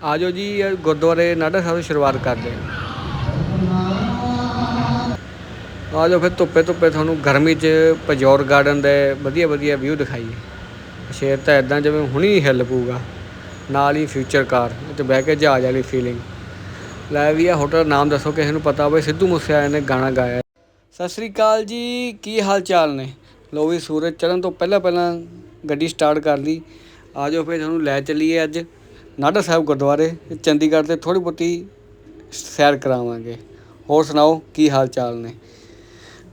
ਆਜੋ ਜੀ ਗੁਰਦੁਆਰੇ ਨਾਡਾ ਸਾਹਿਬ ਤੋਂ ਸ਼ੁਰੂਆਤ ਕਰਦੇ ਹਾਂ। ਆਜੋ ਫਿਰ ਧੁੱਪੇ ਧੁੱਪੇ ਤੁਹਾਨੂੰ ਗਰਮੀ 'ਚ ਪਜੌਰ ਗਾਰਡਨ ਦੇ ਵਧੀਆ ਵਧੀਆ ਵਿਊ ਦਿਖਾਈਏ। ਸ਼ੇਰ ਤਾਂ ਇਦਾਂ ਜਿਵੇਂ ਹੁਣੀ ਹਿੱਲ ਪਊਗਾ, ਨਾਲ ਹੀ ਫਿਊਚਰ ਕਾਰ ਤੇ ਬਹਿ ਕੇ ਜਹਾਜ਼ ਵਾਲੀ ਫੀਲਿੰਗ ਲੈ ਵੀ ਆ ਹੋਟਲ ਨਾਮ ਦੱਸੋ, ਕਿਸੇ ਨੂੰ ਪਤਾ ਹੋਵੇ, ਸਿੱਧੂ ਮੂਸੇਵਾਲੇ ਨੇ ਗਾਣਾ ਗਾਇਆ। ਸਤਿ ਸ੍ਰੀ ਅਕਾਲ ਜੀ, ਕੀ ਹਾਲ ਚਾਲ ਨੇ? ਲੋ ਵੀ ਸੂਰਜ ਚੜ੍ਹਨ ਤੋਂ ਪਹਿਲਾਂ ਪਹਿਲਾਂ ਗੱਡੀ ਸਟਾਰਟ ਕਰ ਲਈ। ਆਜੋ ਫਿਰ ਤੁਹਾਨੂੰ ਲੈ ਚੱਲੀਏ ਅੱਜ। ਨਾਢਾ ਸਾਹਿਬ ਗੁਰਦੁਆਰੇ, ਚੰਡੀਗੜ੍ਹ ਤੇ ਥੋੜ੍ਹੀ ਬਹੁਤੀ ਸੈਰ ਕਰਾਵਾਂਗੇ। ਹੋਰ ਸੁਣਾਓ, ਕੀ ਹਾਲ ਚਾਲ ਨੇ?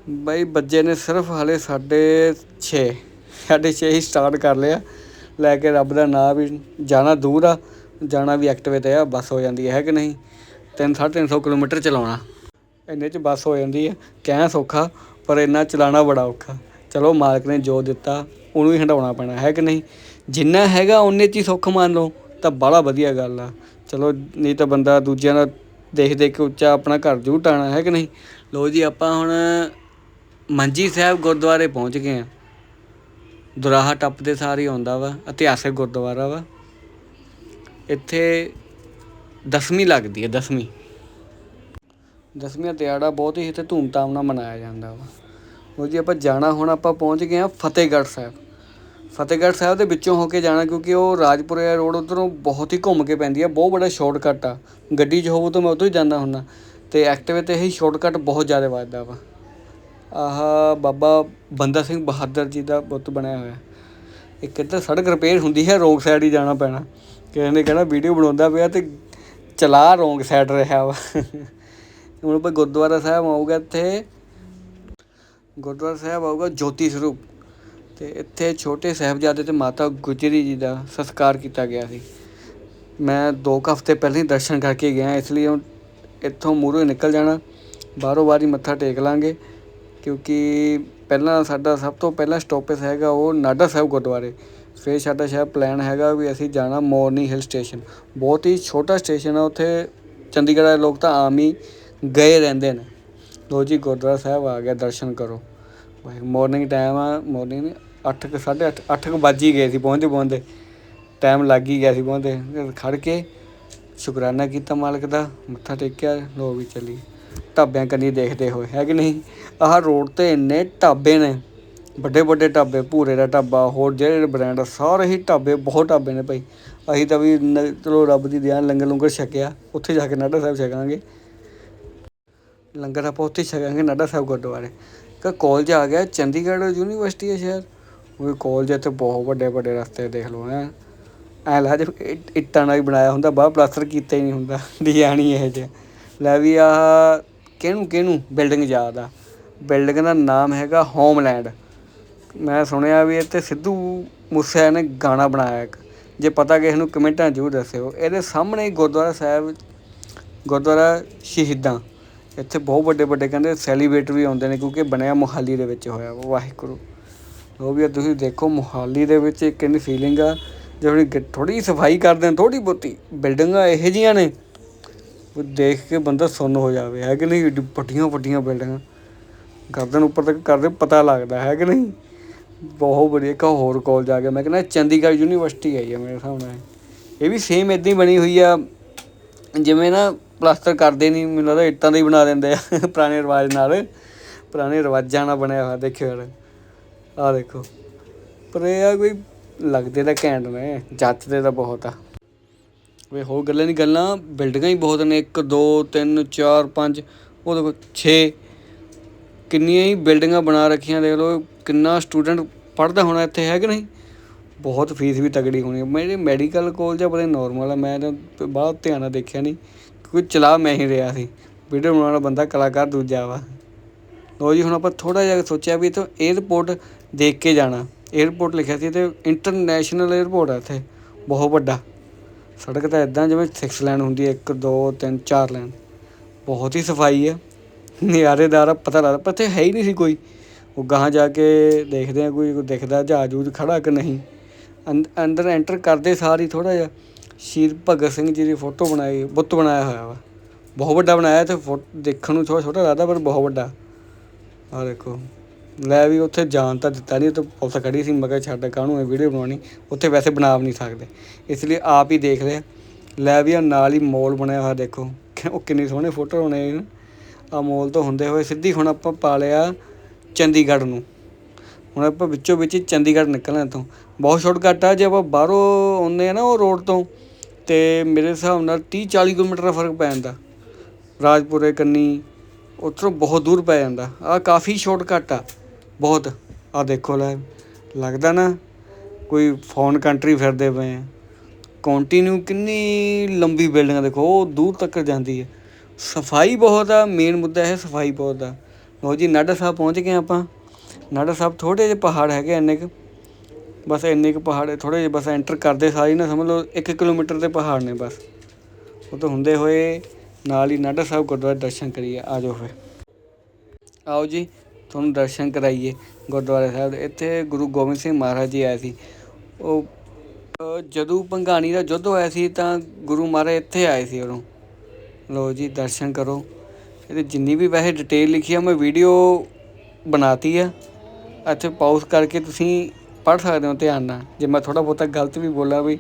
ਬਈ ਬੱਜੇ ਨੇ ਸਿਰਫ ਹਲੇ ਸਾਢੇ ਛੇ ਸਾਢੇ ਛੇ ਹੀ ਸਟਾਰਟ ਕਰ ਲਿਆ। ਲੈ ਕੇ ਰੱਬ ਦਾ ਨਾਮ ਵੀ ਜਾਣਾ ਦੂਰ ਆ, ਜਾਣਾ ਵੀ ਐਕਟਿਵੇ ਤੇ ਆ, ਬੱਸ ਹੋ ਜਾਂਦੀ ਹੈ ਕਿ ਨਹੀਂ? ਤਿੰਨ ਸਾਢੇ ਤਿੰਨ ਸੌ ਕਿਲੋਮੀਟਰ ਚਲਾਉਣਾ। ਇੰਨੇ ਚ ਬੱਸ ਹੋ ਜਾਂਦੀ ਹੈ ਕਹਿ ਸੌਖਾ, ਪਰ ਇੰਨਾ ਚਲਾਉਣਾ ਬੜਾ ਔਖਾ। ਚਲੋ ਮਾਲਕ ਨੇ ਜੋ ਦਿੱਤਾ, ਉਹਨੂੰ ਹੀ ਹੰਡਾਉਣਾ ਪੈਣਾ, ਹੈ ਕਿ ਨਹੀਂ? ਜਿੰਨਾ ਹੈਗਾ, ਉਹਨੇ ਚ ਹੀ ਸੁੱਖ ਮੰਨ ਲਓ। ਤਾਂ ਬੜਾ ਵਧੀਆ ਗੱਲ ਆ। ਚਲੋ, ਨਹੀਂ ਤਾਂ ਬੰਦਾ ਦੂਜਿਆਂ ਦਾ ਦੇਖ ਦੇਖ ਕੇ ਉੱਚਾ ਆਪਣਾ ਘਰ ਜ਼ਰੂਰ ਟਾਣਾ ਹੈ ਕਿ ਨਹੀਂ? ਲੋ ਜੀ, ਆਪਾਂ ਹੁਣ ਮੰਜੀ ਸਾਹਿਬ ਗੁਰਦੁਆਰੇ ਪਹੁੰਚ ਗਏ ਆ ਦੁਰਾਹਾ ਟੱਪਦੇ ਸਾਰ ਹੀ ਆਉਂਦਾ ਵਾ, ਇਤਿਹਾਸਿਕ ਗੁਰਦੁਆਰਾ ਵਾ। ਇੱਥੇ ਦਸਵੀਂ ਲੱਗਦੀ ਹੈ, ਦਸਵੀਂ। ਦਸਵੀਂ ਦਾ ਦਿਹਾੜਾ ਬਹੁਤ ਹੀ ਇੱਥੇ ਧੂਮਧਾਮ ਨਾਲ ਮਨਾਇਆ ਜਾਂਦਾ ਵਾ। ਉਹ ਜੀ, ਆਪਾਂ ਜਾਣਾ, ਹੁਣ ਆਪਾਂ ਪਹੁੰਚ ਗਏ ਆ ਫਤਿਹਗੜ੍ਹ ਸਾਹਿਬ। ਫਤਿਹਗੜ੍ਹ ਸਾਹਿਬ ਦੇ ਵਿੱਚੋਂ ਹੋ ਕੇ ਜਾਣਾ ਕਿਉਂਕਿ ਉਹ ਰਾਜਪੁਰੇ ਰੋਡ ਉਧਰੋਂ ਬਹੁਤ ਹੀ ਘੁੰਮ ਕੇ ਪੈਂਦੀ ਆ, ਬਹੁਤ ਬੜਾ ਸ਼ਾਰਟਕਟ ਆ। ਗੱਡੀ 'ਚ ਹੋਵੋ ਤਾਂ ਮੈਂ ਉਧਰ ਹੀ ਜਾਂਦਾ ਹੁੰਦਾ। ਅਤੇ ਐਕਟਿਵੇ ਤੇ ਇਹ ਸ਼ਾਰਟਕਟ ਬਹੁਤ ਜ਼ਿਆਦਾ ਵੱਜਦਾ ਵਾ। ਆਹ ਬਾਬਾ ਬੰਦਾ ਸਿੰਘ ਬਹਾਦਰ ਜੀ ਦਾ ਬੁੱਤ ਬਣਿਆ ਹੋਇਆ। ਇੱਕ ਇੱਧਰ ਸੜਕ ਰਿਪੇਅਰ ਹੁੰਦੀ ਹੈ ਰੋਂਗ ਸਾਈਡ ਹੀ ਜਾਣਾ ਪੈਣਾ। ਕਿਸੇ ਨੇ ਕਹਿਣਾ ਵੀਡੀਓ ਬਣਾਉਂਦਾ ਪਿਆ ਤੇ ਚਲਾ ਰੋਂਗ ਸਾਈਡ ਰਿਹਾ ਵਾ। ਹੁਣ ਆਪਾਂ ਗੁਰਦੁਆਰਾ ਸਾਹਿਬ ਆਊਗਾ ਇੱਥੇ। ਗੁਰਦੁਆਰਾ ਸਾਹਿਬ ਆਊਗਾ ਜੋਤੀ ਸਰੂਪ। ਅਤੇ ਇੱਥੇ ਛੋਟੇ ਸਾਹਿਬਜ਼ਾਦੇ ਅਤੇ ਮਾਤਾ ਗੁਜਰੀ ਜੀ ਦਾ ਸਸਕਾਰ ਕੀਤਾ ਗਿਆ ਸੀ। ਮੈਂ ਦੋ ਕੁ ਹਫ਼ਤੇ ਪਹਿਲਾਂ ਹੀ ਦਰਸ਼ਨ ਕਰਕੇ ਗਿਆ, ਇਸ ਲਈ ਹੁਣ ਇੱਥੋਂ ਮੂਹਰੋਂ ਨਿਕਲ ਜਾਣਾ। ਬਾਹਰੋਂ ਬਾਹਰ ਹੀ ਮੱਥਾ ਟੇਕ ਲਾਂਗੇ, ਕਿਉਂਕਿ ਪਹਿਲਾਂ ਸਾਡਾ ਸਭ ਤੋਂ ਪਹਿਲਾ ਸਟਾਪੇਜ ਹੈਗਾ ਉਹ ਨਾਡਾ ਸਾਹਿਬ ਗੁਰਦੁਆਰੇ। ਫਿਰ ਸਾਡਾ ਸ਼ਾਇਦ ਪਲਾਨ ਹੈਗਾ ਵੀ ਅਸੀਂ ਜਾਣਾ ਮੋਰਨੀ ਹਿਲ ਸਟੇਸ਼ਨ। ਬਹੁਤ ਹੀ ਛੋਟਾ ਸਟੇਸ਼ਨ ਆ, ਉੱਥੇ ਚੰਡੀਗੜ੍ਹ ਦੇ ਲੋਕ ਤਾਂ ਆਮ ਹੀ ਗਏ ਰਹਿੰਦੇ ਨੇ। ਲੋ ਜੀ ਗੁਰਦੁਆਰਾ ਸਾਹਿਬ ਆ ਗਿਆ, ਦਰਸ਼ਨ ਕਰੋ। ਮੋਰਨਿੰਗ ਟਾਈਮ ਆ ਮੋਰਨਿੰਗ ਅੱਠ ਕੁ, ਸਾਢੇ ਅੱਠ ਅੱਠ ਕੁ ਵੱਜ ਹੀ ਗਏ ਸੀ ਪਹੁੰਚਦੇ ਪਹੁੰਚਦੇ। ਟਾਈਮ ਲੱਗ ਹੀ ਗਿਆ ਸੀ ਪਹੁੰਚਦੇ। ਫਿਰ ਖੜ ਕੇ ਸ਼ੁਕਰਾਨਾ ਕੀਤਾ ਮਾਲਕ ਦਾ, ਮੱਥਾ ਟੇਕਿਆ, ਲੋ ਵੀ ਚੱਲੀ। ਢਾਬਿਆਂ ਕੰਨੀ ਦੇਖਦੇ ਹੋਏ, ਹੈ ਕਿ ਨਹੀਂ? ਆਹ ਰੋਡ ਤੇ ਇੰਨੇ ਢਾਬੇ ਨੇ, ਵੱਡੇ ਵੱਡੇ ਢਾਬੇ, ਭੂਰੇ ਦਾ ਢਾਬਾ, ਹੋਰ ਜਿਹੜੇ ਬ੍ਰਾਂਡ ਸਾਰੇ ਹੀ ਢਾਬੇ, ਬਹੁਤ ਢਾਬੇ ਨੇ ਭਾਈ। ਅਸੀਂ ਤਾਂ ਵੀ ਨ- ਚਲੋ ਰੱਬ ਦੀ ਦਿਆਂ ਲੰਗਰ ਲੰਗਰ ਛਕਿਆ, ਉੱਥੇ ਜਾ ਕੇ ਨਾਡਾ ਸਾਹਿਬ ਛਕਾਂਗੇ। ਲੰਗਰ ਆਪਾਂ ਉੱਥੇ ਛਕਾਂਗੇ ਨਾਡਾ ਸਾਹਿਬ ਗੁਰਦੁਆਰੇ। ਇੱਕ ਕਾਲਜ ਆ ਗਿਆ, ਚੰਡੀਗੜ੍ਹ ਯੂਨੀਵਰਸਿਟੀ ਹੈ ਸ਼ਹਿਰ। ਉਹ ਕਾਲਜ ਇੱਥੇ ਬਹੁਤ ਵੱਡੇ ਵੱਡੇ ਰਸਤੇ ਦੇਖ ਲਓ ਹੈ। ਐ ਲਾ ਜੇ ਇੱਟਾਂ ਨਾਲ ਹੀ ਬਣਾਇਆ ਹੁੰਦਾ, ਬਾਹਰ ਪਲਾਸਟਰ ਕੀਤਾ ਹੀ ਨਹੀਂ ਹੁੰਦਾ ਡਿਜ਼ਾਈਨ ਹੀ ਇਹ ਜਿਹਾ। ਲੈ ਵੀ ਆਹ ਕਿਹਨੂੰ ਕਿਹਨੂੰ? ਬਿਲਡਿੰਗ ਯਾਦ ਆ। ਬਿਲਡਿੰਗ ਦਾ ਨਾਮ ਹੈਗਾ ਹੋਮਲੈਂਡ ਮੈਂ ਸੁਣਿਆ ਵੀ ਇੱਥੇ ਸਿੱਧੂ ਮੂਸੇ ਨੇ ਗਾਣਾ ਬਣਾਇਆ ਇੱਕ। ਜੇ ਪਤਾ ਕਿਸੇ ਨੂੰ ਕਮੈਂਟਾਂ ਜ਼ਰੂਰ ਦੱਸਿਓ। ਇਹਦੇ ਸਾਹਮਣੇ ਹੀ ਗੁਰਦੁਆਰਾ ਸਾਹਿਬ, ਗੁਰਦੁਆਰਾ ਸ਼ਹੀਦਾਂ। ਇੱਥੇ ਬਹੁਤ ਵੱਡੇ ਵੱਡੇ ਕਹਿੰਦੇ ਸੈਲੀਬ੍ਰੇਟ ਵੀ ਆਉਂਦੇ ਨੇ, ਕਿਉਂਕਿ ਬਣਿਆ ਮੋਹਾਲੀ ਦੇ ਵਿੱਚ ਹੋਇਆ ਵਾਹਿਗੁਰੂ। ਉਹ ਵੀ ਆ, ਤੁਸੀਂ ਦੇਖੋ ਮੋਹਾਲੀ ਦੇ ਵਿੱਚ ਇੱਕ ਇੰਨੀ ਫੀਲਿੰਗ ਆ ਜਿਹੜੀ ਥੋੜੀ ਸਫ਼ਾਈ ਕਰਦੇ ਨੇ ਥੋੜੀ ਬਹੁਤੀ, ਬਿਲਡਿੰਗਾਂ ਇਹੋ ਜੀਆਂ ਨੇ, ਉਹ ਦੇਖ ਕੇ ਬੰਦਾ ਸੁੰਨ ਹੋ ਜਾਵੇ, ਹੈ ਕਿ ਨਹੀਂ ਵੱਡੀਆਂ ਵੱਡੀਆਂ ਬਿਲਡਿੰਗਾਂ, ਗਰਦਨ ਉੱਪਰ ਤੱਕ ਕਰਦੇ ਪਤਾ ਲੱਗਦਾ, ਹੈ ਕਿ ਨਹੀਂ? ਬਹੁਤ ਵਧੀਆ, ਇੱਕ ਹੋਰ ਕਾਲਜ ਆ ਗਿਆ, ਮੈਂ ਕਹਿੰਦਾ ਚੰਡੀਗੜ੍ਹ ਯੂਨੀਵਰਸਿਟੀ ਆਈ ਹੈ ਮੇਰੇ ਹਿਸਾਬ ਨਾਲ ਇਹ ਵੀ ਸੇਮ ਇਦਾਂ ਹੀ ਬਣੀ ਹੋਈ ਆ, ਜਿਵੇਂ ਨਾ ਪਲਾਸਟਰ ਕਰਦੇ ਨਹੀਂ, ਮੈਨੂੰ ਲੱਗਦਾ ਇੱਟਾਂ ਦਾ ਹੀ ਬਣਾ ਦਿੰਦੇ ਆ, ਪੁਰਾਣੇ ਰਿਵਾਜ ਨਾਲ, ਪੁਰਾਣੇ ਰਿਵਾਜਾਂ ਨਾਲ ਬਣਿਆ ਹੋਇਆ, ਦੇਖਿਓ ਯਾਰ। ਆਹ ਦੇਖੋ। ਪਰ ਇਹ ਆ ਕੋਈ ਲੱਗਦੇ ਤਾਂ ਘੈਂਟ ਨੇ, ਜੱਚਦੇ ਤਾਂ ਬਹੁਤ ਆ। ਵੇ ਹੋਰ ਗੱਲਾਂ ਨਹੀਂ, ਗੱਲਾਂ ਬਿਲਡਿੰਗਾਂ ਹੀ ਬਹੁਤ ਨੇ। 1 2 3 4 5 ਉਹ ਦੇਖੋ 6 ਕਿੰਨੀਆਂ ਹੀ ਬਿਲਡਿੰਗਾਂ ਬਣਾ ਰੱਖੀਆਂ, ਦੇਖ ਲਓ, ਕਿੰਨਾ ਸਟੂਡੈਂਟ ਪੜ੍ਹਦਾ ਹੋਣਾ ਇੱਥੇ, ਹੈ ਕਿ ਨਹੀਂ? ਬਹੁਤ ਫੀਸ ਵੀ ਤਗੜੀ ਹੋਣੀ ਹੈ ਮੇਰੇ ਮੈਡੀਕਲ ਕਾਲਜ ਆ, ਬੜੇ ਨਾਰਮਲ ਆ। ਮੈਂ ਤਾਂ ਬਾਹਰ ਧਿਆਨ ਨਾਲ ਦੇਖਿਆ ਨਹੀਂ। ਕਿਉਂਕਿ ਚਲਾ ਮੈਂ ਹੀ ਰਿਹਾ ਸੀ। ਵੀਡੀਓ ਬਣਾਉਣ ਵਾਲਾ ਬੰਦਾ ਕਲਾਕਾਰ ਦੂਜਾ ਵਾ। ਲੋ ਜੀ, ਹੁਣ ਆਪਾਂ ਥੋੜਾ ਜਿਹਾ ਸੋਚਿਆ ਵੀ ਇੱਥੋਂ 에ਅਰਪੋਰਟ ਦੇਖ ਕੇ ਜਾਣਾ। 에ਅਰਪੋਰਟ ਲਿਖਿਆ ਸੀ, ਤੇ ਇੰਟਰਨੈਸ਼ਨਲ 에ਅਰਪੋਰਟ ਆ ਇੱਥੇ, ਬਹੁਤ ਵੱਡਾ। ਸੜਕ ਤਾਂ ਇਦਾਂ ਜਿਵੇਂ ਸਿਕਸ ਲਾਈਨ ਹੁੰਦੀ ਹੈ 1 2 3 4 ਲਾਈਨ ਬਹੁਤ ਹੀ ਸਫ਼ਾਈ ਆ। ਨਿਆਰੇਦਾਰ ਪਤਾ ਲੱਗਦਾ, ਪਰ ਇੱਥੇ ਹੈ ਹੀ ਨਹੀਂ ਸੀ ਕੋਈ। ਉਹ ਗਾਹਾਂ ਜਾ ਕੇ ਦੇਖਦੇ ਆ, ਕੋਈ ਦਿਖਦਾ ਜਹਾਜ਼ ਜੂਜ ਖੜਾ ਕਿ ਨਹੀਂ। ਅੰਦਰ ਐਂਟਰ ਕਰਦੇ ਸਾਰ ਹੀ ਥੋੜਾ ਜਿਹਾ ਸ਼ਹੀਦ ਭਗਤ ਸਿੰਘ ਜੀ ਦੀ ਫੋਟੋ ਬਣਾਈ, ਬੁੱਤ ਬਣਾਇਆ ਹੋਇਆ ਵਾ। ਬਹੁਤ ਵੱਡਾ ਬਣਾਇਆ ਤੇ ਦੇਖਣ ਨੂੰ ਥੋੜਾ ਛੋਟਾ ਲੱਗਦਾ, ਪਰ ਬਹੁਤ ਵੱਡਾ। ਆ ਦੇਖੋ। ਲੈ ਵੀ ਉੱਥੇ ਜਾਣ ਤਾਂ ਦਿੱਤਾ ਨਹੀਂ ਤੇ ਪੁਲਿਸ ਖੜੀ ਸੀ, ਮੈਂ ਕਿਹਾ ਛੱਡ ਕਾਹਨੂੰ ਇਹ ਵੀਡੀਓ ਬਣਾਉਣੀ? ਉੱਥੇ ਵੈਸੇ ਬਣਾ ਵੀ ਨਹੀਂ ਸਕਦੇ। ਇਸ ਲਈ ਆਪ ਹੀ ਦੇਖ ਲਿਆ। ਲੈ ਵੀ ਆ ਨਾਲ ਹੀ ਮੋਲ ਬਣਿਆ ਹੋਇਆ, ਦੇਖੋ। ਉਹ ਕਿੰਨੀ ਸੋਹਣੇ ਫੋਟੋ ਹੋਣੇ ਆ ਮੋਲ ਤੋਂ ਹੁੰਦੇ ਹੋਏ ਸਿੱਧੀ ਹੁਣ ਆਪਾਂ ਪਾ ਲਿਆ ਚੰਡੀਗੜ੍ਹ ਨੂੰ। ਹੁਣ ਆਪਾਂ ਵਿੱਚੋਂ ਵਿੱਚ ਹੀ ਚੰਡੀਗੜ੍ਹ ਨਿਕਲਣਾ ਇੱਥੋਂ। ਬਹੁਤ ਸ਼ਾਰਟਕਟ ਆ, ਜੇ ਆਪਾਂ ਬਾਹਰੋਂ ਆਉਂਦੇ ਆ ਨਾ ਉਹ ਰੋਡ ਤੋਂ, ਤੇ ਮੇਰੇ ਹਿਸਾਬ ਨਾਲ 30 40 ਕਿਲੋਮੀਟਰ ਦਾ ਫ਼ਰਕ ਪੈ ਜਾਂਦਾ। ਰਾਜਪੁਰੇ, ਕੰਨੀ ਉੱਥੋਂ ਬਹੁਤ ਦੂਰ ਪੈ ਜਾਂਦਾ। ਆ ਕਾਫੀ ਸ਼ਾਰਟਕਟ ਆ। ਬਹੁਤ। ਆ ਦੇਖੋ ਲੈ, ਲੱਗਦਾ ਨਾ ਕੋਈ ਫੋਰਨ ਕੰਟਰੀ ਫਿਰਦੇ ਪਏ ਆ। ਕੰਟੀਨਿਊ ਕਿੰਨੀ ਲੰਬੀ ਬਿਲਡਿੰਗ ਦੇਖੋ, ਉਹ ਦੂਰ ਤੱਕ ਜਾਂਦੀ ਹੈ ਸਫ਼ਾਈ ਬਹੁਤ ਆ ਮੇਨ ਮੁੱਦਾ ਹੈ ਸਫ਼ਾਈ ਬਹੁਤ ਆ। ਲੋ ਜੀ, ਨਾਡਾ ਸਾਹਿਬ ਪਹੁੰਚ ਗਏ ਆਪਾਂ। ਨਾਡਾ ਸਾਹਿਬ ਥੋੜੇ ਜਿਹੇ ਪਹਾੜ ਹੈਗੇ ਇੰਨੇ ਕੁ। ਬਸ ਇੰਨੇ ਕੁ ਪਹਾੜ ਥੋੜੇ ਜਿਹੇ ਬਸ ਐਂਟਰ ਕਰਦੇ ਸਾਰ ਨਾ, ਸਮਝ ਲਓ 1 ਕਿਲੋਮੀਟਰ ਦੇ ਪਹਾੜ ਨੇ ਬਸ। ਉਹ ਤੋਂ ਹੁੰਦੇ ਹੋਏ ਨਾਲ ਹੀ ਨਾਡਾ ਸਾਹਿਬ ਗੁਰਦੁਆਰੇ ਦਰਸ਼ਨ ਕਰੀਏ, ਆ ਜਾਓ ਫਿਰ। ਆਓ ਜੀ, ਤੁਹਾਨੂੰ ਦਰਸ਼ਨ ਕਰਾਈਏ ਗੁਰਦੁਆਰੇ ਸਾਹਿਬ ਇੱਥੇ ਗੁਰੂ ਗੋਬਿੰਦ ਸਿੰਘ ਮਹਾਰਾਜ ਜੀ ਆਏ ਸੀ। ਉਹ ਜਦੋਂ ਭੰਗਾਣੀ ਦਾ ਯੁੱਧ ਹੋਇਆ ਸੀ ਤਾਂ ਗੁਰੂ ਮਹਾਰਾਜ ਇੱਥੇ ਆਏ ਸੀ ਉਦੋਂ। ਲੋ ਜੀ, ਦਰਸ਼ਨ ਕਰੋ। ਇਹਦੇ ਜਿੰਨੀ ਵੀ ਵੈਸੇ ਡਿਟੇਲ ਲਿਖੀ ਆ, ਮੈਂ ਵੀਡੀਓ ਬਣਾਤੀ ਆ। ਇੱਥੇ ਪਾਉਸ ਕਰਕੇ ਤੁਸੀਂ ਪੜ੍ਹ ਸਕਦੇ ਹੋ ਧਿਆਨ ਨਾਲ। ਜੇ ਮੈਂ ਥੋੜਾ ਬਹੁਤਾ ਗਲਤ ਵੀ ਬੋਲਾਂ ਵੀ,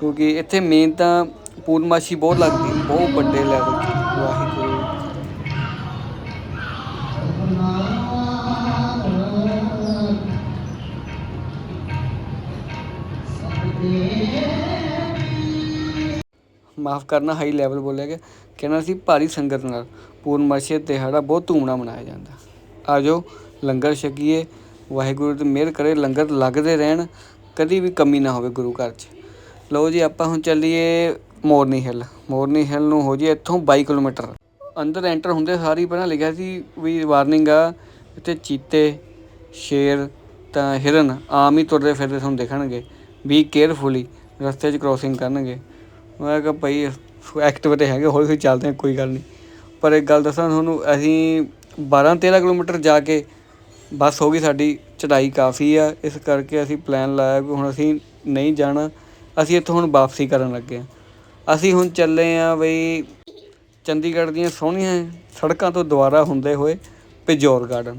ਕਿਉਂਕਿ ਇੱਥੇ ਮੇਨ ਤਾਂ ਪੂਰਨਮਾਸ਼ੀ ਬਹੁਤ ਲੱਗਦੀ, ਬਹੁਤ ਵੱਡੇ ਲੈਵਲ ਤੇ ਵਾਹਿਗੁਰੂ। ਮਾਫ ਕਰਨਾ ਹਾਈ ਲੈਵਲ ਬੋਲਿਆ ਗਿਆ। ਕਹਿਣਾ ਸੀ, ਭਾਰੀ ਸੰਗਤ ਨਾਲ ਪੂਰਨਮਾਸ਼ੀ ਦਾ ਦਿਹਾੜਾ ਬਹੁਤ ਧੂਮ ਨਾਲ ਮਨਾਇਆ ਜਾਂਦਾ। ਆਜੋ, ਲੰਗਰ ਛਕੀਏ। ਵਾਹਿਗੁਰੂ ਦੀ ਮਿਹਰ ਕਰੇ, ਲੰਗਰ ਲੱਗਦੇ ਰਹਿਣ, ਕਦੀ ਵੀ ਕਮੀ ਨਾ ਹੋਵੇ ਗੁਰੂ ਘਰ 'ਚ। ਲਓ ਜੀ, ਆਪਾਂ ਹੁਣ ਚੱਲੀਏ ਮੋਰਨੀ ਹਿੱਲ। ਮੋਰਨੀ ਹਿੱਲ ਨੂੰ ਹੋ ਜੀ ਇੱਥੋਂ ਬਾਈ ਕਿਲੋਮੀਟਰ। ਅੰਦਰ ਐਂਟਰ ਹੁੰਦੇ ਸਾਰੀ ਪਹਿਲਾਂ ਲਿਖਿਆ ਸੀ ਵੀ ਵਾਰਨਿੰਗ ਆ, ਇੱਥੇ ਚੀਤੇ, ਸ਼ੇਰ ਤਾਂ ਹਿਰਨ ਆਮ ਹੀ ਤੁਰਦੇ ਫਿਰਦੇ ਤੁਹਾਨੂੰ ਦੇਖਣਗੇ ਵੀ ਕੇਅਰਫੁਲੀ ਰਸਤੇ 'ਚ ਕ੍ਰੋਸਿੰਗ ਕਰਨਗੇ। ਮੈਂ ਕਿਹਾ ਭਾਈ ਐਕਟਿਵ ਤੇ ਹੈਗੇ ਹੌਲੀ ਹੌਲੀ ਚੱਲਦੇ ਹਾਂ, ਕੋਈ ਗੱਲ ਨਹੀਂ। ਪਰ ਇੱਕ ਗੱਲ ਦੱਸਾਂ ਤੁਹਾਨੂੰ, ਅਸੀਂ 12 13 ਕਿਲੋਮੀਟਰ ਜਾ ਕੇ ਬਸ ਹੋ ਗਈ ਸਾਡੀ ਚੜਾਈ ਕਾਫੀ ਆ, ਇਸ ਕਰਕੇ ਅਸੀਂ ਪਲਾਨ ਲਾਇਆ ਕਿ ਹੁਣ ਅਸੀਂ ਨਹੀਂ ਜਾਣਾ, ਅਸੀਂ ਇੱਥੋਂ ਹੁਣ ਵਾਪਸੀ ਕਰਨ ਲੱਗੇ ਹਾਂ। ਅਸੀਂ ਹੁਣ ਚੱਲੇ ਆ ਬਈ ਚੰਡੀਗੜ੍ਹ ਦੀਆਂ ਸੋਹਣੀਆਂ ਸੜਕਾਂ ਤੋਂ ਦੁਬਾਰਾ ਹੁੰਦੇ ਹੋਏ ਪਿਜੋਰ ਗਾਰਡਨ।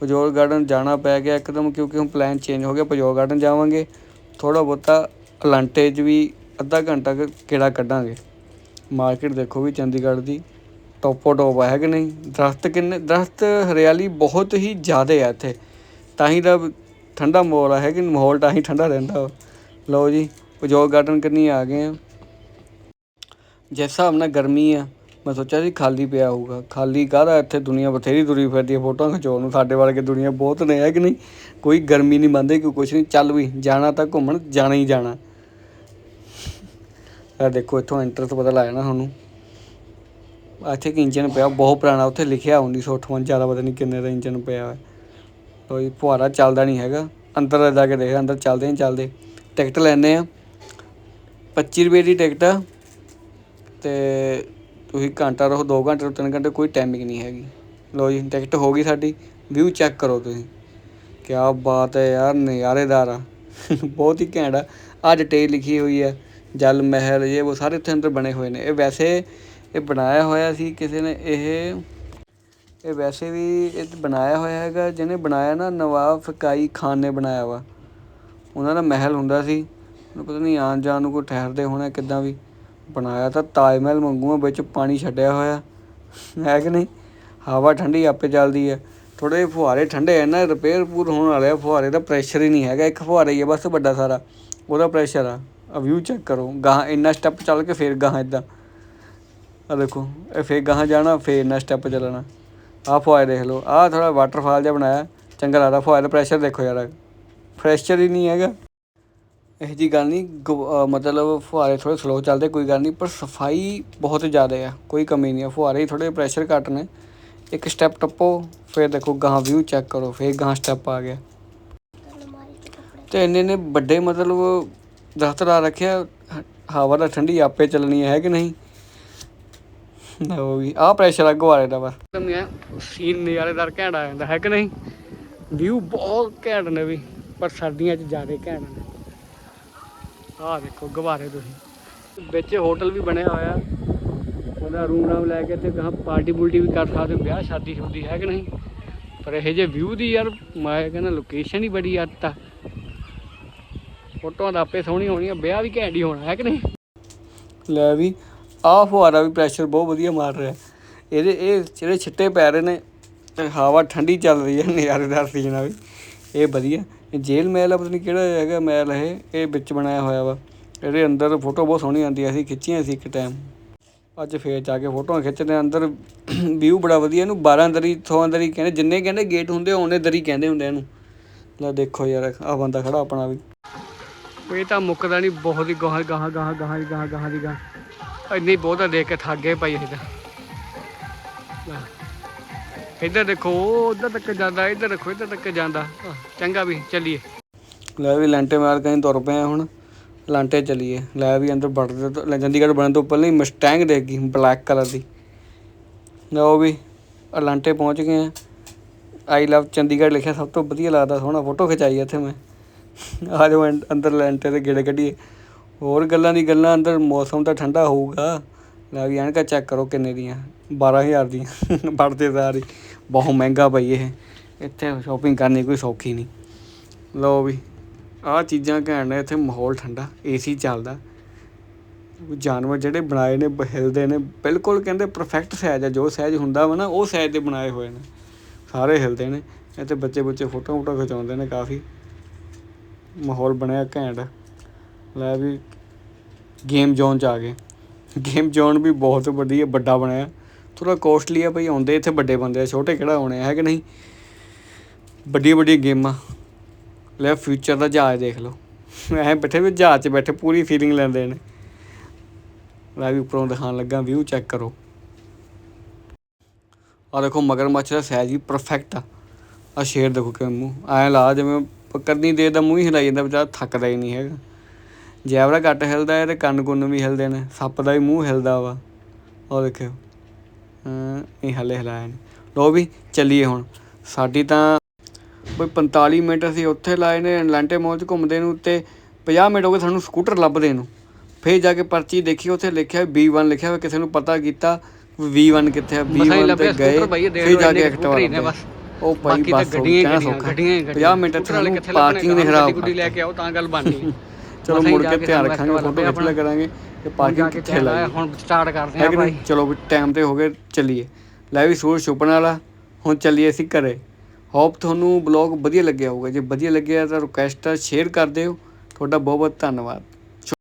ਪਿਜੋਰ ਗਾਰਡਨ ਜਾਣਾ ਪੈ ਗਿਆ ਇੱਕਦਮ ਕਿਉਂਕਿ ਹੁਣ ਪਲਾਨ ਚੇਂਜ ਹੋ ਗਿਆ ਪਿਜੋਰ ਗਾਰਡਨ ਜਾਵਾਂਗੇ। ਥੋੜਾ ਬਹੁਤਾ ਅਲਾਂਟੇ 'ਚ ਵੀ ਅੱਧਾ ਘੰਟਾ ਕਿਹੜਾ ਕੱਢਾਂਗੇ। ਮਾਰਕੀਟ ਦੇਖੋ ਵੀ ਚੰਡੀਗੜ੍ਹ ਦੀ ਟੋਪੋ ਟੋਪ ਹੈ ਕਿ ਨਹੀਂ? ਦਰਖਤ ਕਿੰਨੇ, ਦਰਖਤ ਹਰਿਆਲੀ ਬਹੁਤ ਹੀ ਜ਼ਿਆਦਾ ਹੈ ਇੱਥੇ। ਤਾਂ ਹੀ ਤਾਂ ਠੰਡਾ ਮਾਹੌਲ ਹੈ ਕਿ ਮਾਹੌਲ ਤਾਂ ਹੀ ਠੰਡਾ ਰਹਿੰਦਾ ਵਾ। ਲਓ ਜੀ ਪਿਜੋਰ ਗਾਰਡਨ ਕੰਨੀ ਆ ਗਏ ਆ। ਜਿਸ ਹਿਸਾਬ ਨਾਲ ਗਰਮੀ ਆ, ਮੈਂ ਸੋਚਿਆ ਸੀ ਖਾਲੀ ਪਿਆ ਹੋਊਗਾ। ਖਾਲੀ ਕਾਹਦਾ ਇੱਥੇ ਦੁਨੀਆ ਬਥੇਰੀ ਤੁਰੀ ਫਿਰਦੀ ਹੈ ਫੋਟੋਆਂ ਖਿਚਾਉਣ ਨੂੰ ਸਾਡੇ ਵਰਗੇ ਦੁਨੀਆ ਬਹੁਤ ਨੇ, ਹੈ ਕਿ ਨਹੀਂ? ਕੋਈ ਗਰਮੀ ਨਹੀਂ ਮੰਨਦੇ ਕੋਈ ਕੁਛ ਨਹੀਂ, ਚੱਲ ਵੀ, ਜਾਣਾ ਤਾਂ ਘੁੰਮਣ, ਜਾਣਾ ਹੀ ਜਾਣਾ। ਆ ਦੇਖੋ, ਇੱਥੋਂ ਐਂਟਰ ਪਤਾ ਲੱਗ ਜਾਣਾ ਤੁਹਾਨੂੰ। ਇੱਥੇ ਇੱਕ ਇੰਜਨ ਪਿਆ, ਬਹੁਤ ਪੁਰਾਣਾ, ਉੱਥੇ ਲਿਖਿਆ 1958 ਦਾ, ਪਤਾ ਨਹੀਂ ਕਿੰਨੇ ਦਾ ਇੰਜਨ ਪਿਆ ਹੈ ਕੋਈ ਫੁਹਾਰਾ ਚੱਲਦਾ ਨਹੀਂ ਹੈਗਾ। ਅੰਦਰ ਜਾ ਕੇ ਦੇਖ, ਅੰਦਰ ਚੱਲਦੇ ਨਹੀਂ ਚੱਲਦੇ। ਟਿਕਟ ਲੈਣੇ ਆ। 25 ਰੁਪਏ ਦੀ ਟਿਕਟ ਆ। ਅਤੇ ਤੁਸੀਂ ਘੰਟਾ ਰਹੋ, ਦੋ ਘੰਟੇ ਰਹੋ, ਤਿੰਨ ਘੰਟੇ, ਕੋਈ ਟਾਈਮਿੰਗ ਨਹੀਂ ਹੈਗੀ। ਲਓ ਜੀ ਟਿਕਟ ਹੋ ਗਈ ਸਾਡੀ ਵਿਊ ਚੈੱਕ ਕਰੋ ਤੁਸੀਂ। ਕਿਆ ਬਾਤ ਹੈ ਯਾਰ, ਨਜ਼ਾਰੇਦਾਰ ਆ। ਬਹੁਤ ਹੀ ਘੈਂਟ ਆ। ਆ ਡਿਟੇਲ ਲਿਖੀ ਹੋਈ ਹੈ ਜਲ ਮਹਿਲ, ਇਹ ਉਹ ਸਾਰੇ ਇੱਥੇ ਅੰਦਰ ਬਣੇ ਹੋਏ ਨੇ। ਇਹ ਵੈਸੇ ਇਹ ਬਣਾਇਆ ਹੋਇਆ ਸੀ ਕਿਸੇ ਨੇ, ਇਹ ਇਹ ਵੈਸੇ ਵੀ ਇਹ ਬਣਾਇਆ ਹੋਇਆ ਹੈਗਾ, ਜਿਹਨੇ ਬਣਾਇਆ ਨਾ, ਨਵਾਬ ਫਕਾਈ ਖਾਨ ਨੇ ਬਣਾਇਆ ਵਾ। ਉਹਨਾਂ ਦਾ ਮਹਿਲ ਹੁੰਦਾ ਸੀ। ਉਹਨੂੰ ਪਤਾ ਨਹੀਂ ਆਉਣ ਜਾਣ ਨੂੰ ਕੋਈ ਠਹਿਰਦੇ ਹੋਣਾ ਕਿੱਦਾਂ ਵੀ। ਬਣਾਇਆ ਤਾਂ ਤਾਜ ਮਹਿਲ ਵਾਂਗੂ ਆ, ਵਿੱਚ ਪਾਣੀ ਛੱਡਿਆ ਹੋਇਆ। ਹੈ ਕਿ ਨਹੀਂ? ਹਵਾ ਠੰਡੀ ਆਪੇ ਚੱਲਦੀ ਹੈ। ਥੋੜੇ ਜਿਹੇ ਫੁਹਾਰੇ ਠੰਡੇ ਹੈ ਨਾ ਰਿਪੇਅਰ ਪੂਰ ਹੋਣ ਵਾਲੇ ਆ। ਫੁਹਾਰੇ ਦਾ ਪ੍ਰੈਸ਼ਰ ਹੀ ਨਹੀਂ ਹੈਗਾ। ਇੱਕ ਫੁਹਾਰਾ ਹੀ ਹੈ ਬਸ ਵੱਡਾ ਸਾਰਾ। ਉਹਦਾ ਪ੍ਰੈਸ਼ਰ ਆ। ਆ ਵਿਊ ਚੈੱਕ ਕਰੋ। ਗਾਹਾਂ ਇੰਨਾ ਸਟੈਪ ਚੱਲ ਕੇ ਫੇਰ ਗਾਹਾਂ ਇਦਾਂ ਆ ਦੇਖੋ, ਇਹ ਫੇਰ ਗਾਹਾਂ ਜਾਣਾ, ਫੇਰ ਇੰਨਾ ਸਟੈਪ ਚੱਲਣਾ। ਆਹ ਫੁਹਾਰੇ ਦੇਖ ਲਓ। ਆਹ ਥੋੜਾ ਵਾਟਰਫਾਲ ਜਿਹਾ ਬਣਾਇਆ। ਚੰਗਾ ਲੱਗਦਾ। ਫੁਹਾਰੇ ਦਾ ਪ੍ਰੈਸ਼ਰ ਦੇਖੋ ਯਾਰ। ਪ੍ਰੈਸ਼ਰ ਹੀ ਨਹੀਂ ਹੈਗਾ। ਇਹੋ ਜਿਹੀ ਗੱਲ ਨਹੀਂ ਗੁ- ਮਤਲਬ ਫੁਹਾਰੇ ਥੋੜ੍ਹੇ ਸਲੋਅ ਚੱਲਦੇ, ਕੋਈ ਗੱਲ ਨਹੀਂ, ਪਰ ਸਫ਼ਾਈ ਬਹੁਤ ਜ਼ਿਆਦਾ ਆ, ਕੋਈ ਕਮੀ ਨਹੀਂ ਆ। ਫੁਹਾਰੇ ਥੋੜ੍ਹੇ ਪ੍ਰੈਸ਼ਰ ਘੱਟ ਨੇ। ਇੱਕ ਸਟੈਪ ਟੱਪੋ, ਫਿਰ ਦੇਖੋ ਗਾਹਾਂ ਵਿਊ ਚੈੱਕ ਕਰੋ, ਫਿਰ ਗਾਹਾਂ ਸਟੈਪ ਆ ਗਿਆ। ਤੇ ਇੰਨੇ ਨੇ ਵੱਡੇ ਮਤਲਬ ਦਰਖਤ ਲਾ ਰੱਖਿਆ, ਹਵਾ ਦਾ ਠੰਡੀ, ਆਪੇ ਚੱਲਣੀ ਹੈ ਕਿ ਨਹੀਂ? ਲਓ ਵੀ ਆਹ ਪ੍ਰੈਸ਼ਰ ਆ ਗੁਆਰੇ ਦਾ ਵਾ। ਸੀਨ ਨਜ਼ਾਰੇਦਾਰ ਘੈਂਟ ਆ ਜਾਂਦਾ, ਹੈ ਕਿ ਨਹੀਂ? ਵਿਊ ਬਹੁਤ ਘੈਂਟ ਨੇ ਵੀ, ਪਰ ਸਰਦੀਆਂ 'ਚ ਜ਼ਿਆਦਾ ਘੈਂਟ ਨੇ। ਆਹ ਦੇਖੋ ਗੁਬਾਰੇ ਤੁਸੀਂ। ਵਿੱਚ ਹੋਟਲ ਵੀ ਬਣਿਆ ਹੋਇਆ। ਉਹਦਾ ਰੂਮ ਰਾਮ ਲੈ ਕੇ ਤੇ ਕਹਾਂ ਪਾਰਟੀ ਪੁਲਟੀ ਵੀ ਕਰ ਸਕਦੇ ਹੋ, ਵਿਆਹ ਸ਼ਾਦੀ ਹੁੰਦੀ ਹੈ ਕਿ ਨਹੀਂ? ਪਰ ਇਹ ਜੇ ਵਿਊ ਦੀ ਯਾਰ ਮੈਂ ਕਹਿੰਦਾ ਲੋਕੇਸ਼ਨ ਹੀ ਬੜੀ ਅੱਤ ਆ। ਫੋਟੋਆਂ ਦਾ ਆਪੇ ਸੋਹਣੀ ਹੋਣੀ ਆ ਵਿਆਹ ਵੀ ਘੈਂਟ ਹੀ ਹੋਣਾ ਹੈ ਕਿ ਨਹੀਂ? ਲੈ ਵੀ ਆਹ ਫੁਹਾਰਾ ਵੀ ਪ੍ਰੈਸ਼ਰ ਬਹੁਤ ਵਧੀਆ ਮਾਰ ਰਿਹਾ। ਇਹਦੇ ਇਹ ਜਿਹੜੇ ਛਿੱਟੇ ਪੈ ਰਹੇ ਨੇ ਹਵਾ ਠੰਡੀ ਚੱਲ ਰਹੀ ਹੈ ਨਜ਼ਾਰੇਦਾਰ ਸੀਨ ਆ ਵੀ। ਇਹ ਵਧੀਆ। ਇਹ ਜੇਲ੍ਹ ਆ, ਪਤਾ ਨਹੀਂ ਕਿਹੜਾ ਹੈਗਾ ਮਹਿਲ ਇਹ ਇਹ ਵਿੱਚ ਬਣਾਇਆ ਹੋਇਆ ਵਾ। ਇਹਦੇ ਅੰਦਰ ਫੋਟੋ ਬਹੁਤ ਸੋਹਣੀ ਆਉਂਦੀ ਅਸੀਂ ਖਿੱਚੀਆਂ ਸੀ ਇੱਕ ਟਾਈਮ ਅੱਜ ਫੇਰ ਜਾ ਕੇ ਫੋਟੋਆਂ ਖਿੱਚਦੇ ਆ, ਅੰਦਰ ਵਿਊ ਬੜਾ ਵਧੀਆ, ਇਹਨੂੰ 12 ਦਰੀ ਥੋਂ ਦਰੀ ਕਹਿੰਦੇ, ਜਿੰਨੇ ਕਹਿੰਦੇ ਗੇਟ ਹੁੰਦੇ, ਉਹਨੇ ਦਰੀ ਕਹਿੰਦੇ ਹੁੰਦੇ ਇਹਨੂੰ। ਲੈ ਦੇਖੋ ਯਾਰ ਆ ਬੰਦਾ ਖੜਾ ਆਪਣਾ ਵੀ। ਇਹ ਤਾਂ ਮੁੱਕਦਾ ਨਹੀਂ ਬਹੁਤ ਹੀ ਗਾਹਾਂ ਗਾਹਾਂ ਗਾਹਾਂ ਗਾਹਾਂ ਦੀ ਗਾਹਾਂ ਗਾਹਾਂ ਦੀ ਗਾਹ। ਇੰਨੀ ਬਹੁਤਾ ਦੇਖ ਕੇ ਥੱਕ ਗਏ ਭਾਈ ਅਸੀਂ ਤਾਂ। ਇੱਧਰ ਦੇਖੋ ਉਹ ਤੱਕ ਜਾਂਦਾ, ਇੱਧਰ ਦੇਖੋ, ਇੱਧਰ ਤੱਕ ਜਾਂਦਾ। ਚੰਗਾ ਵੀ, ਚੱਲੀਏ। ਲੈ ਵੀ ਲੈਂਟੇ ਮਾਰ ਕੇ ਤੁਰ ਪਏ ਹੁਣ। ਲਾਂਟੇ ਚਲੀਏ। ਲੈ ਵੀ ਅੰਦਰ ਵੜਦੇ ਲੈ ਚੰਡੀਗੜ੍ਹ ਬਣਨ ਤੋਂ ਪਹਿਲਾਂ ਹੀ ਮਸਟੈਂਗ ਦੇਖ ਗਈ ਬਲੈਕ ਕਲਰ ਦੀ। ਲਓ ਵੀ ਅਲਾਂਟੇ ਪਹੁੰਚ ਗਏ ਆ। ਆਈ ਲਵ ਚੰਡੀਗੜ੍ਹ ਲਿਖਿਆ, ਸਭ ਤੋਂ ਵਧੀਆ ਲੱਗਦਾ, ਸੋਹਣਾ ਫੋਟੋ ਖਿਚਾਈ ਇੱਥੇ ਮੈਂ। ਆ ਜਾਓ ਅੰਦਰ ਲੈਂਟੇ ਤੇ ਗੇੜੇ ਕੱਢੀਏ। ਹੋਰ ਗੱਲਾਂ ਦੀ ਗੱਲਾਂ, ਅੰਦਰ ਮੌਸਮ ਤਾਂ ਠੰਡਾ ਹੋਊਗਾ। ਲੈ ਵੀ ਐਨਕਾਂ ਚੈੱਕ ਕਰੋ ਕਿੰਨੇ ਦੀਆਂ 12000 ਦੀਆਂ ਪੜਦੇ ਸਾਰੀ ਬਹੁਤ ਮਹਿੰਗਾ ਪਈ ਇਹ। ਇੱਥੇ ਸ਼ਾਪਿੰਗ ਕਰਨੀ ਕੋਈ ਸੌਖੀ ਨਹੀਂ। ਲਓ ਵੀ, ਆਹ ਚੀਜ਼ਾਂ ਘੈਂਟ ਨੇ, ਇੱਥੇ ਮਾਹੌਲ ਠੰਡਾ ਏਸੀ ਚੱਲਦਾ। ਜਾਨਵਰ ਜਿਹੜੇ ਬਣਾਏ ਨੇ, ਹਿਲਦੇ ਨੇ, ਬਿਲਕੁਲ ਕਹਿੰਦੇ ਪਰਫੈਕਟ ਸਾਈਜ਼ ਆ, ਜੋ ਸਾਈਜ਼ ਹੁੰਦਾ ਵਾ ਨਾ, ਉਹ ਸਾਈਜ਼ ਦੇ ਬਣਾਏ ਹੋਏ ਨੇ। ਸਾਰੇ ਹਿਲਦੇ ਨੇ, ਇੱਥੇ ਬੱਚੇ ਬੱਚੇ ਫੋਟੋ ਫੋਟੋ ਖਿਚਾਉਂਦੇ ਨੇ ਕਾਫੀ। ਮਾਹੌਲ ਬਣਿਆ ਘੈਂਟ ਲੈ ਵੀ ਗੇਮ ਜ਼ੋਨ ਚ ਆ ਗਏ। ਗੇਮ ਜ਼ੋਨ ਵੀ ਬਹੁਤ ਵਧੀਆ, ਵੱਡਾ ਬਣਿਆ। ਥੋੜ੍ਹਾ ਕੋਸਟਲੀ ਆ ਭਾਈ ਆਉਂਦੇ ਇੱਥੇ ਵੱਡੇ ਬੰਦੇ ਆ, ਛੋਟੇ ਕਿਹੜਾ ਆਉਣੇ ਆ, ਹੈ ਕਿ ਨਹੀਂ? ਵੱਡੀਆਂ ਵੱਡੀਆਂ ਗੇਮਾਂ। ਲੈ ਫਿਊਚਰ ਦਾ ਜਹਾਜ਼ ਦੇਖ ਲਓ। ਐ ਬੈਠੇ ਵੀ ਜਹਾਜ਼ 'ਚ ਬੈਠੇ, ਪੂਰੀ ਫੀਲਿੰਗ ਲੈਂਦੇ ਨੇ। ਮੈਂ ਵੀ ਉੱਪਰੋਂ ਦਿਖਾਣ ਲੱਗਾ ਵਿਊ ਚੈੱਕ ਕਰੋ। ਆ ਦੇਖੋ, ਮਗਰਮੱਛ ਦਾ ਸਾਈਜ਼ ਵੀ ਪਰਫੈਕਟ ਆ। ਆ ਸ਼ੇਰ ਦੇਖੋ ਕਿ ਮੂੰਹ, ਐ ਲਾ ਜਿਵੇਂ, ਕਰਨੀ ਦੇ ਦਾ ਮੂੰਹ ਹੀ ਹਿਲਾਈ ਜਾਂਦਾ, ਵਿਚਾਰਾ ਥੱਕਦਾ ਹੀ ਨਹੀਂ ਹੈਗਾ। ਜੈਵਰਾ ਘੱਟ ਹਿਲਦਾ ਹੈ ਤੇ ਕੰਨ ਕੁੰਨ ਵੀ ਹਿਲਦੇ ਨੇ। ਸੱਪ ਦਾ ਵੀ ਮੂੰਹ ਹਿਲਦਾ ਵਾ। ਉਹ ਦੇਖਿਓ। ਹਾਂ ਇਹ ਹਲੇ ਹਿਲਾਇਆ ਨਹੀਂ। ਲੋ ਵੀ ਚੱਲੀਏ ਹੁਣ। ਸਾਡੀ ਤਾਂ ਬਈ 45 ਮਿੰਟ ਅਸੀਂ ਉੱਥੇ ਲਾਏ ਨੇ ਐਟਲਾਂਟੇ ਮੌਲ 'ਚ ਘੁੰਮਦੇ ਨੂੰ ਤੇ 50 ਮਿੰਟ ਹੋ ਗਏ ਸਾਨੂੰ ਸਕੂਟਰ ਲੱਭਦੇ ਨੂੰ। ਫੇਰ ਜਾ ਕੇ ਪਰਚੀ ਦੇਖੀ ਉੱਥੇ ਲਿਖਿਆ B1 ਲਿਖਿਆ ਹੋਇਆ ਕਿਸੇ ਨੂੰ ਪਤਾ ਕੀਤਾ V1 ਕਿੱਥੇ ਆ ਮਸਾਂ ਹੀ B1 ਲੱਭਿਆ ਤੇ ਗਏ। ਫੇਰ ਲਓ ਜਾ ਕੇ ਐਕਟਿਵਾ। ਉਹ ਭਾਈ ਬਸ ਗੱਡੀਆਂ ਗੱਡੀਆਂ ਸੌਖਾ। ਗੱਡੀਆਂ ਹੀ 50 ਮਿੰਟ ਪਾਰਕਿੰਗ ਨੇ? ਖਰਾਬ। ਗੁੱਡੀ ਲੈ ਕੇ ਆਓ ਤਾਂ ਗੱਲ ਬਣਨੀ ਚਲੋ ਮੁੜ ਕੇ ਧਿਆਨ ਰੱਖਾਂਗੇ ਫੋਟੋ ਖਿੱਚ ਲਿਆ ਕਰਾਂਗੇ ਤੇ ਪਾਰਕਿੰਗ ਕਿੱਥੇ ਲਾਈ ਹੁਣ ਸਟਾਰਟ ਕਰਦੇ ਆ ਭਾਈ ਚਲੋ ਵੀ ਟਾਈਮ ਤੇ ਹੋ ਗਏ ਚੱਲੀਏ। ਲੈ ਵੀ ਸੂਰਜ ਛੁਪਣ ਵਾਲਾ ਹੁਣ ਚੱਲੀਏ ਅਸੀਂ ਘਰੇ। ਹੋਪ ਤੁਹਾਨੂੰ ਬਲੌਗ ਵਧੀਆ ਲੱਗਿਆ ਹੋਊਗਾ। ਜੇ ਵਧੀਆ ਲੱਗਿਆ ਤਾਂ ਰਿਕੁਐਸਟ ਹੈ ਸ਼ੇਅਰ ਕਰ ਦਿਓ। ਤੁਹਾਡਾ ਬਹੁਤ ਬਹੁਤ ਧੰਨਵਾਦ।